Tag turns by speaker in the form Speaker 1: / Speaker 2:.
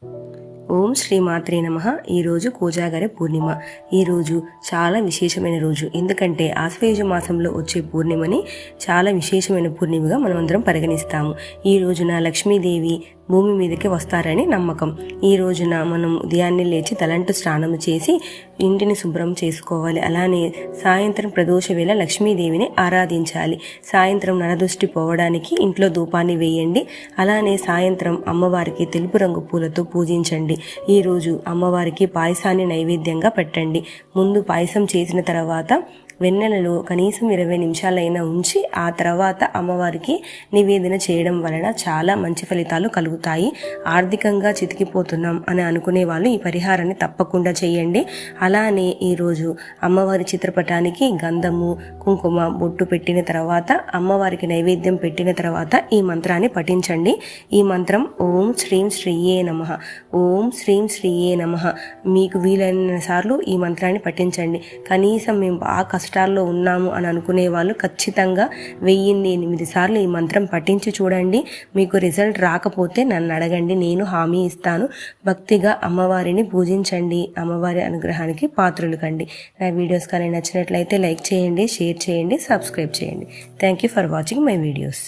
Speaker 1: O ఓం శ్రీ మాత్రే నమ. ఈరోజు కోజాగర పూర్ణిమ. ఈరోజు చాలా విశేషమైన రోజు. ఎందుకంటే ఆశ్వయుజ మాసంలో వచ్చే పూర్ణిమని చాలా విశేషమైన పూర్ణిమగా మనం అందరం పరిగణిస్తాము. ఈ రోజున లక్ష్మీదేవి భూమి మీదకి వస్తారని నమ్మకం. ఈ రోజున మనం ఉదయాన్నే లేచి తలంటు స్నానం చేసి ఇంటిని శుభ్రం చేసుకోవాలి. అలానే సాయంత్రం ప్రదోష వేళ లక్ష్మీదేవిని ఆరాధించాలి. సాయంత్రం నరదృష్టి పోవడానికి ఇంట్లో ధూపాన్ని వేయండి. అలానే సాయంత్రం అమ్మవారికి తెలుపు రంగు పూలతో పూజించండి. ఈరోజు అమ్మవారికి పాయసాన్ని నైవేద్యంగా పెట్టండి. ముందు పాయసం చేసిన తర్వాత వెన్నెలలో కనీసం ఇరవై నిమిషాలైనా ఉంచి ఆ తర్వాత అమ్మవారికి నివేదన చేయడం వలన చాలా మంచి ఫలితాలు కలుగుతాయి. ఆర్థికంగా చితికిపోతున్నాం అని అనుకునే వాళ్ళు ఈ పరిహారాన్ని తప్పకుండా చేయండి. అలానే ఈరోజు అమ్మవారి చిత్రపటానికి గంధము కుంకుమ బొట్టు పెట్టిన తర్వాత అమ్మవారికి నైవేద్యం పెట్టిన తర్వాత ఈ మంత్రాన్ని పఠించండి. ఈ మంత్రం ఓం శ్రీం శ్రీయే నమ. ఓం శ్రీం శ్రీయే నమ. మీకు వీలైన సార్లు ఈ మంత్రాన్ని పఠించండి. కనీసం మేము బాగా కష్టాల్లో ఉన్నాము అని అనుకునే వాళ్ళు ఖచ్చితంగా వెయ్యిన్ని ఎనిమిది సార్లు ఈ మంత్రం పఠించి చూడండి. మీకు రిజల్ట్ రాకపోతే నన్ను అడగండి. నేను హామీ ఇస్తాను. భక్తిగా అమ్మవారిని పూజించండి. అమ్మవారి అనుగ్రహానికి పాత్రలు కండి. నా వీడియోస్ కానీ నచ్చినట్లయితే లైక్ చేయండి షేర్ చేయండి సబ్స్క్రైబ్ చేయండి. Thank you for watching my videos